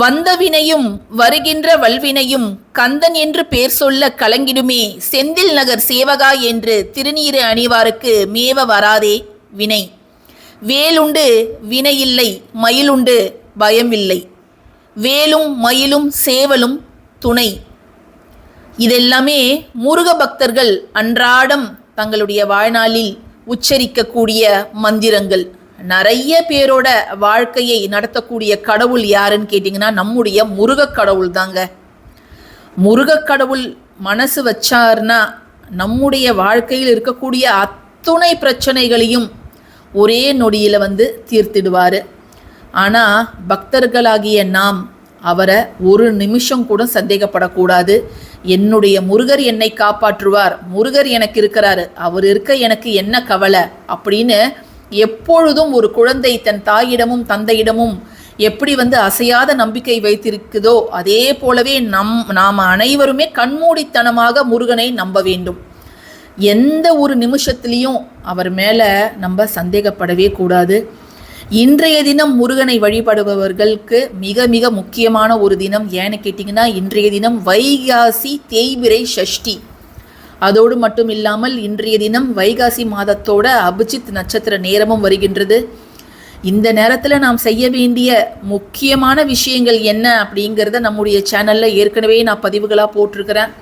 வந்தவினையும் வருகின்ற வல்வினையும் கந்தன் என்று பேர் சொல்ல கலங்கிடுமே. செந்தில் நகர் சேவகா என்று திருநீறு அணிவாருக்கு மேவ வராதே வினை. வேலுண்டு வினையில்லை மயிலுண்டு பயமில்லை. வேலும் மயிலும் சேவலும் துணை. இதெல்லாமே முருக பக்தர்கள் அன்றாடம் தங்களுடைய வாழ்நாளில் உச்சரிக்கக்கூடிய மந்திரங்கள். நிறைய பேரோட வாழ்க்கையை நடத்தக்கூடிய கடவுள் யாருன்னு கேட்டிங்கன்னா நம்முடைய முருகக் கடவுள் தாங்க. முருகக் கடவுள் மனசு வச்சார்னா நம்முடைய வாழ்க்கையில் இருக்கக்கூடிய அத்துணை பிரச்சனைகளையும் ஒரே நொடியில் வந்து தீர்த்திடுவார். ஆனால் பக்தர்களாகிய நாம் அவரை ஒரு நிமிஷம் கூட சந்தேகப்படக்கூடாது. என்னுடைய முருகர் என்னை காப்பாற்றுவார் முருகர் எனக்கு இருக்கிறாரு அவர் இருக்க எனக்கு என்ன கவலை அப்படின்னு எப்பொழுதும் ஒரு குழந்தை தன் தாயிடமும் தந்தையிடமும் எப்படி வந்து அசையாத நம்பிக்கை வைத்திருக்குதோ அதே போலவே நம் நாம் அனைவருமே கண்மூடித்தனமாக முருகனை நம்ப வேண்டும். எந்த ஒரு நிமிஷத்துலேயும் அவர் மேலே நம்ம சந்தேகப்படவே கூடாது. இன்றைய தினம் முருகனை வழிபடுபவர்களுக்கு மிக மிக முக்கியமான ஒரு தினம். ஏன்னு கேட்டிங்கன்னா இன்றைய தினம் வைகாசி தேய்பிரை சஷ்டி அதோடு மட்டும் இல்லாமல் இன்றைய தினம் வைகாசி மாதத்தோட அபிஜித் நட்சத்திர நேரமும் வருகின்றது. இந்த நேரத்தில் நாம் செய்ய வேண்டிய முக்கியமான விஷயங்கள் என்ன அப்படிங்கிறத நம்முடைய சேனலில் ஏற்கனவே நான் பதிவுகளாக போட்டிருக்கிறேன்.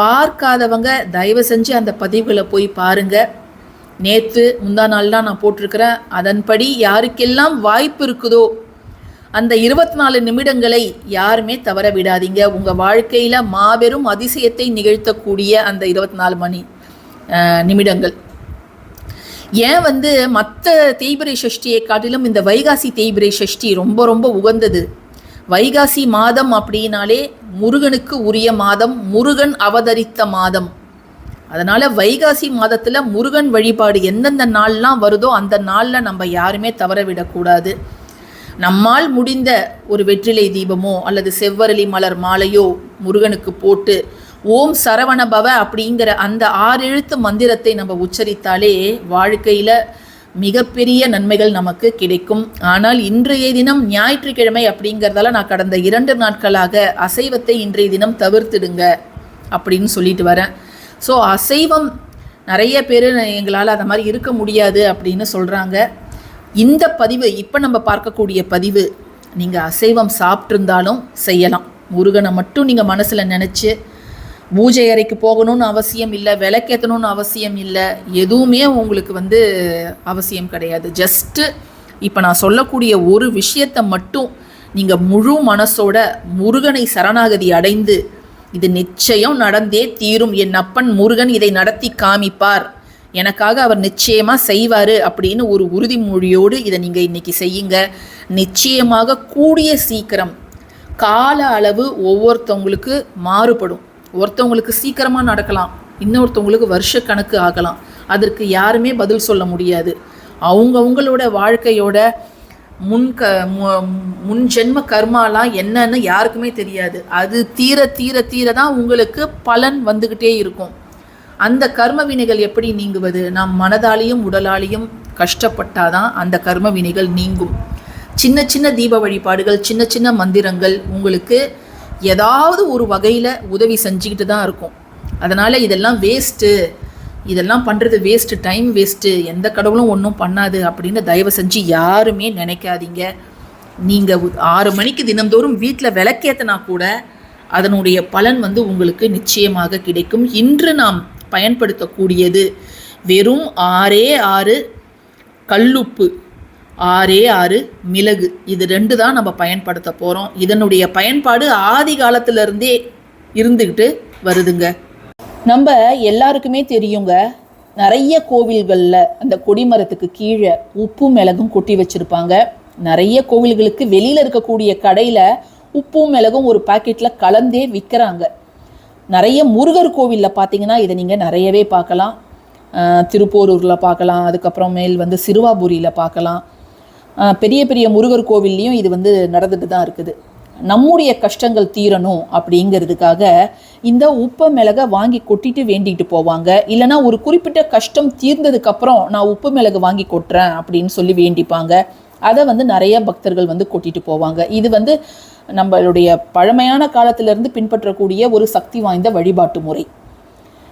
பார்க்காதவங்க தயவு செஞ்சு அந்த பதிவுகளை போய் பாருங்கள் நேற்று முந்தா நாள்லாம் நான் போட்டிருக்கிறேன். அதன்படி யாருக்கெல்லாம் வாய்ப்பு இருக்குதோ அந்த இருபத்தி நாலு நிமிடங்களை யாருமே தவற விடாதீங்க உங்கள் வாழ்க்கையில் மாபெரும் அதிசயத்தை நிகழ்த்தக்கூடிய அந்த இருபத்தி நாலு மணி நிமிடங்கள். ஏன் வந்து மற்ற தேய்பிரை சஷ்டியை காட்டிலும் இந்த வைகாசி தேய்பிரை சஷ்டி ரொம்ப ரொம்ப உகந்தது. வைகாசி மாதம் அப்படின்னாலே முருகனுக்கு உரிய மாதம் முருகன் அவதரித்த மாதம். அதனால் வைகாசி மாதத்தில் முருகன் வழிபாடு எந்தெந்த நாள்லாம் வருதோ அந்த நாளில் நம்ம யாருமே தவற விடக்கூடாது நம்மால் முடிந்த ஒரு வெற்றிலை தீபமோ அல்லது செவ்வரளி மலர் மாலையோ முருகனுக்கு போட்டு ஓம் சரவண பவ அப்படிங்கிற அந்த ஆறு எழுத்து மந்திரத்தை நம்ம உச்சரித்தாலே வாழ்க்கையில் மிகப்பெரிய நன்மைகள் நமக்கு கிடைக்கும். ஆனால் இன்றைய தினம் ஞாயிற்றுக்கிழமை அப்படிங்கிறதால நான் கடந்த இரண்டு நாட்களாக அசைவத்தை இன்றைய தினம் தவிர்த்துடுங்க அப்படின்னு சொல்லிட்டு வரேன். ஸோ அசைவம் நிறைய பேர் எங்களால் அந்த மாதிரி இருக்க முடியாது அப்படின்னு சொல்கிறாங்க இந்த பதிவு இப்போ நம்ம பார்க்கக்கூடிய பதிவு நீங்கள் அசைவம் சாப்பிட்ருந்தாலும் செய்யலாம். முருகனை மட்டும் நீங்கள் மனசில் நினச்சி பூஜை அறைக்கு போகணும்னு அவசியம் இல்லை விளக்கேற்றணும்னு அவசியம் இல்லை எதுவுமே உங்களுக்கு வந்து அவசியம் கிடையாது. ஜஸ்ட்டு இப்போ நான் சொல்லக்கூடிய ஒரு விஷயத்தை மட்டும் நீங்கள் முழு மனசோட முருகனை சரணாகதி அடைந்து இது நிச்சயம் நடந்தே தீரும். என் அப்பன் முருகன் இதை நடத்தி காமிப்பார். எனக்காக அவர் நிச்சயமாக செய்வார் அப்படின்னு ஒரு உறுதிமொழியோடு இதை நீங்கள் இன்றைக்கி செய்யுங்க. நிச்சயமாக கூடிய சீக்கிரம் கால அளவு ஒவ்வொருத்தவங்களுக்கு மாறுபடும். ஒருத்தவங்களுக்கு சீக்கிரமாக நடக்கலாம் இன்னொருத்தவங்களுக்கு வருஷக்கணக்கு ஆகலாம். அதற்கு யாருமே பதில் சொல்ல முடியாது. அவங்கவுங்களோட வாழ்க்கையோட முன் க மு- முன் ஜென்ம கர்மாலாம் என்னன்னு யாருக்குமே தெரியாது. அது தீர தீர தீர தான் உங்களுக்கு பலன் வந்துக்கிட்டே இருக்கும். அந்த கர்ம வினைகள் எப்படி நீங்குவது? நாம் மனதாலேயும் உடலாலேயும் கஷ்டப்பட்டாதான் அந்த கர்ம வினைகள் நீங்கும். சின்ன சின்ன தீப வழிபாடுகள் சின்ன சின்ன மந்திரங்கள் உங்களுக்கு ஏதாவது ஒரு வகையில் உதவி செஞ்சுக்கிட்டு தான் இருக்கும். அதனால் இதெல்லாம் வேஸ்ட்டு இதெல்லாம் பண்ணுறது வேஸ்ட்டு டைம் வேஸ்ட்டு எந்த கடவுளும் ஒன்றும் பண்ணாது அப்படின்னு தயவு செஞ்சு யாருமே நினைக்காதீங்க. நீங்கள் ஆறு மணிக்கு தினந்தோறும் வீட்டில் விளக்கேற்றினா கூட அதனுடைய பலன் வந்து உங்களுக்கு நிச்சயமாக கிடைக்கும். இன்று நாம் பயன்படுத்தக்கூடியது. வெறும் ஆறே ஆறு கல்லுப்பு ஆறே ஆறு மிளகு. இது ரெண்டு தான் நம்ம பயன்படுத்த போகிறோம் இதனுடைய பயன்பாடு ஆதி காலத்திலருந்தே இருந்துக்கிட்டு வருதுங்க. நம்ம எல்லாருக்குமே தெரியுங்க நிறைய கோவில்களில் அந்த கொடிமரத்துக்கு கீழே உப்பும் மிளகும் கொட்டி வச்சுருப்பாங்க. நிறைய கோவில்களுக்கு வெளியில் இருக்கக்கூடிய கடையில் உப்பும் மிளகும் ஒரு பாக்கெட்டில் கலந்தே விற்கிறாங்க நிறைய முருகர் கோவிலில் பார்த்தீங்கன்னா இதை நீங்கள் நிறையவே பார்க்கலாம். திருப்போரூரில் பார்க்கலாம். அதுக்கப்புறம் மேல் வந்து சிறுவாபுரியில் பார்க்கலாம். பெரிய பெரிய முருகர் கோவில்லையும் இது வந்து நடந்துட்டு தான் இருக்குது. நம்முடைய கஷ்டங்கள் தீரணும் அப்படிங்கிறதுக்காக இந்த உப்பை மிளகை வாங்கி கொட்டிட்டு வேண்டிட்டு போவாங்க. இல்லைன்னா ஒரு குறிப்பிட்ட கஷ்டம் தீர்ந்ததுக்கப்புறம் நான் உப்பு மிளகு வாங்கி கொட்டுறேன் அப்படின்னு சொல்லி வேண்டிப்பாங்க. அதை வந்து நிறைய பக்தர்கள் வந்து கொட்டிட்டு போவாங்க. இது வந்து நம்மளுடைய பழமையான காலத்திலிருந்து பின்பற்றக்கூடிய ஒரு சக்தி வாய்ந்த வழிபாட்டு முறை.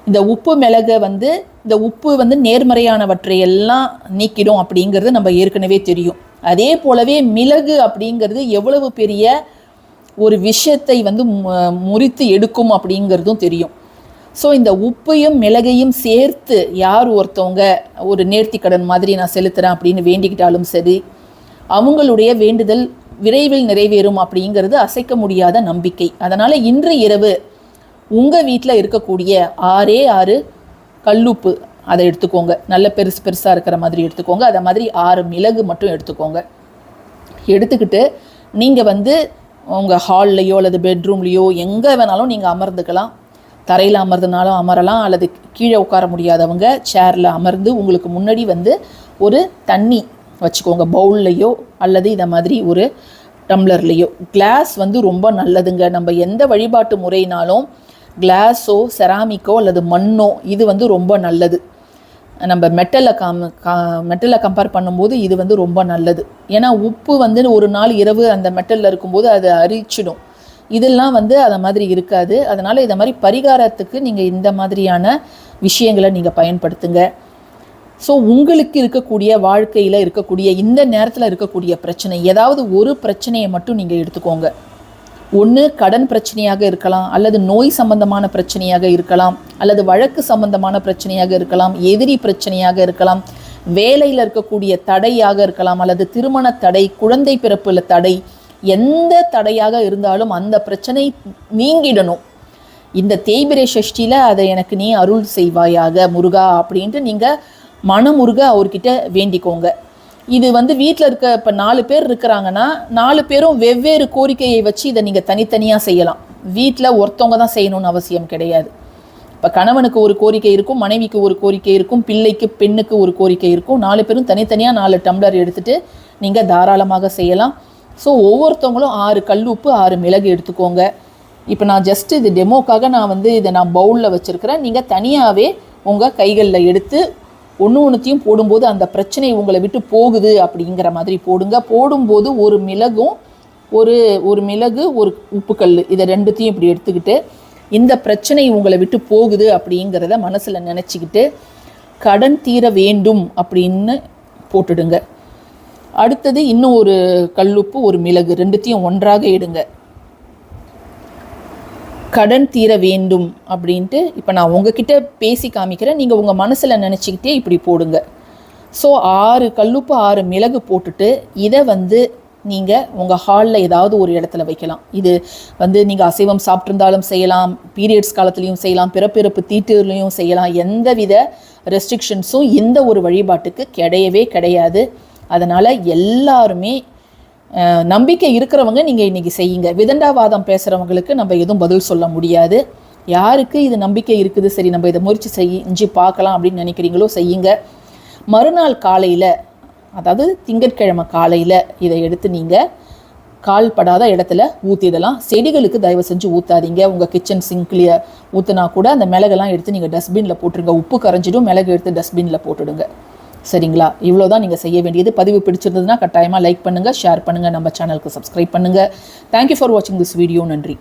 இந்த உப்பு மிளகை வந்து இந்த உப்பு வந்து நேர்மறையானவற்றை எல்லாம் நீக்கிடும் அப்படிங்கிறது நம்ம ஏற்கனவே தெரியும். அதே போலவே மிளகு அப்படிங்கிறது எவ்வளவு பெரிய ஒரு விஷயத்தை வந்து முறித்து எடுக்கும் அப்படிங்கிறதும் தெரியும். ஸோ இந்த உப்பையும் மிளகையும் சேர்த்து யார் ஒருத்தவங்க ஒரு நேர்த்தி கடன் மாதிரி நான் செலுத்துகிறேன் அப்படின்னு வேண்டிக்கிட்டாலும் சரி அவங்களுடைய வேண்டுதல் விரைவில் நிறைவேறும் அப்படிங்கிறது அசைக்க முடியாத நம்பிக்கை. அதனால் இன்று இரவு உங்கள் வீட்டில் இருக்கக்கூடிய ஆறே ஆறு கல்லுப்பு அதை எடுத்துக்கோங்க. நல்ல பெருசு பெருசாக இருக்கிற மாதிரி எடுத்துக்கோங்க. அதை மாதிரி ஆறு மிளகு மட்டும் எடுத்துக்கோங்க. எடுத்துக்கிட்டு நீங்கள் வந்து உங்கள் ஹால்லையோ அல்லது பெட்ரூம்லேயோ எங்கே வேணாலும் நீங்கள் அமர்ந்துக்கலாம். தரையில் அமர்ந்தனாலும் அமரலாம். அல்லது கீழே உட்கார முடியாதவங்க சேரில் அமர்ந்து உங்களுக்கு முன்னாடி வந்து ஒரு தண்ணி வச்சுக்கோங்க பவுல்லையோ அல்லது இதை மாதிரி ஒரு டம்ளர்லேயோ. கிளாஸ் வந்து ரொம்ப நல்லதுங்க. நம்ம எந்த வழிபாட்டு முறையினாலும் கிளாஸோ செராமிக்கோ அல்லது மண்ணோ இது வந்து ரொம்ப நல்லது. நம்ம மெட்டலை காம் கா மெட்டலை கம்பேர் பண்ணும்போது இது வந்து ரொம்ப நல்லது. ஏன்னா உப்பு வந்து ஒரு நாள் இரவு அந்த மெட்டலில் இருக்கும்போது அது அரிச்சிடும். இதெல்லாம் வந்து அதை மாதிரி இருக்காது. அதனால் இதை மாதிரி பரிகாரத்துக்கு நீங்கள் இந்த மாதிரியான விஷயங்களை நீங்கள் பயன்படுத்துங்க. ஸோ உங்களுக்கு இருக்கக்கூடிய வாழ்க்கையில் இருக்கக்கூடிய இந்த நேரத்தில் இருக்கக்கூடிய பிரச்சனை ஏதாவது ஒரு பிரச்சனையை மட்டும் நீங்கள் எடுத்துக்கோங்க. ஒன்று கடன் பிரச்சனையாக இருக்கலாம் அல்லது நோய் சம்பந்தமான பிரச்சனையாக இருக்கலாம் அல்லது வழக்கு சம்பந்தமான பிரச்சனையாக இருக்கலாம் எதிரி பிரச்சனையாக இருக்கலாம் வேலையில் இருக்கக்கூடிய தடையாக இருக்கலாம் அல்லது திருமண தடை குழந்தை பிறப்பில் தடை எந்த தடையாக இருந்தாலும் அந்த பிரச்சனை நீங்கிடணும். இந்த தேய்பிரை சஷ்டியில் அதை எனக்கு நீ அருள் செய்வாயாக முருகா அப்படின்ட்டு நீங்கள் மனமுருக அவர்கிட்ட வேண்டிக்கோங்க. இது வந்து வீட்டில் இருக்க இப்போ நாலு பேர் இருக்கிறாங்கன்னா நாலு பேரும் வெவ்வேறு கோரிக்கையை வச்சு இதை நீங்கள் தனித்தனியாக செய்யலாம். வீட்டில் ஒருத்தவங்க தான் செய்யணும்னு அவசியம் கிடையாது. இப்போ கணவனுக்கு ஒரு கோரிக்கை இருக்கும் மனைவிக்கு ஒரு கோரிக்கை இருக்கும் பிள்ளைக்கு பெண்ணுக்கு ஒரு கோரிக்கை இருக்கும். நாலு பேரும் தனித்தனியாக நாலு டம்ளர் எடுத்துகிட்டு நீங்கள் தாராளமாக செய்யலாம். ஸோ ஒவ்வொருத்தவங்களும் ஆறு கல் உப்பு ஆறு மிளகு எடுத்துக்கோங்க. இப்போ நான் ஜஸ்ட் இது டெமோக்காக நான் வந்து இதை நான் பவுலில் வச்சுருக்கிறேன். நீங்கள் தனியாகவே உங்கள் கைகளில் எடுத்து ஒன்று ஒன்றுத்தையும் போடும்போது அந்த பிரச்சனை உங்களை விட்டு போகுது அப்படிங்கிற மாதிரி போடுங்க. போடும்போது ஒரு மிளகும் ஒரு ஒரு மிளகு ஒரு உப்புக்கல் இதை ரெண்டுத்தையும் இப்படி எடுத்துக்கிட்டு இந்த பிரச்சனை உங்களை விட்டு போகுது அப்படிங்கிறத மனசில் நினச்சிக்கிட்டு கடன் தீர வேண்டும் அப்படின்னு போட்டுடுங்க. அடுத்தது இன்னும் ஒரு கல்லுப்பு ஒரு மிளகு ரெண்டுத்தையும் ஒன்றாக எடுங்க. கடன் தீர வேண்டும் அப்படின்ட்டு இப்போ நான் உங்ககிட்ட பேசி காமிக்கிறேன். நீங்கள் உங்கள் மனசில் நினச்சிக்கிட்டே இப்படி போடுங்க. ஸோ ஆறு கல்லுப்பு ஆறு மிளகு போட்டுட்டு இதை வந்து நீங்கள் உங்கள் ஹாலில் ஏதாவது ஒரு இடத்துல வைக்கலாம். இது வந்து நீங்கள் அசைவம் சாப்பிட்ருந்தாலும் செய்யலாம் பீரியட்ஸ் காலத்துலேயும் செய்யலாம் பிறப்பிறப்பு தீட்டுலையும் செய்யலாம். எந்த வித ரெஸ்ட்ரிக்ஷன்ஸும் இந்த ஒரு வழிபாட்டுக்கு கிடையவே கிடையாது. அதனால் எல்லாருமே நம்பிக்கை இருக்கிறவங்க நீங்கள் இன்றைக்கி செய்யுங்க. விதண்டாவாதம் பேசுகிறவங்களுக்கு நம்ம எதுவும் பதில் சொல்ல முடியாது. யாருக்கு இது நம்பிக்கை இருக்குது? சரி நம்ம இதை முயற்சி செஞ்சு பார்க்கலாம் அப்படின்னு நினைக்கிறீங்களோ செய்யுங்க. மறுநாள் காலையில் அதாவது திங்கட்கிழமை காலையில் இதை எடுத்து நீங்கள் கால் படாத இடத்துல ஊற்றிடலாம் செடிகளுக்கு தயவு செஞ்சு ஊற்றாதீங்க உங்கள் கிச்சன் சிங்க்லேயே ஊற்றினா கூட அந்த மிளகெல்லாம் எடுத்து நீங்கள் டஸ்ட்பினில் போட்டுருங்க. உப்பு கரைஞ்சிடும் மிளகு எடுத்து டஸ்ட்பினில் போட்டுடுங்க. சரிங்களா? இவ்வளோ தான் நீங்கள் செய்ய வேண்டியது. பதிவு பிடிச்சிருந்ததுன்னா கட்டாயமாக லைக் பண்ணுங்கள் ஷேர் பண்ணுங்கள் நம்ம சேனலுக்கு சப்ஸ்கிரைப் பண்ணுங்கள் தேங்க்யூ ஃபார் வாட்சிங் திஸ் வீடியோ நன்றி.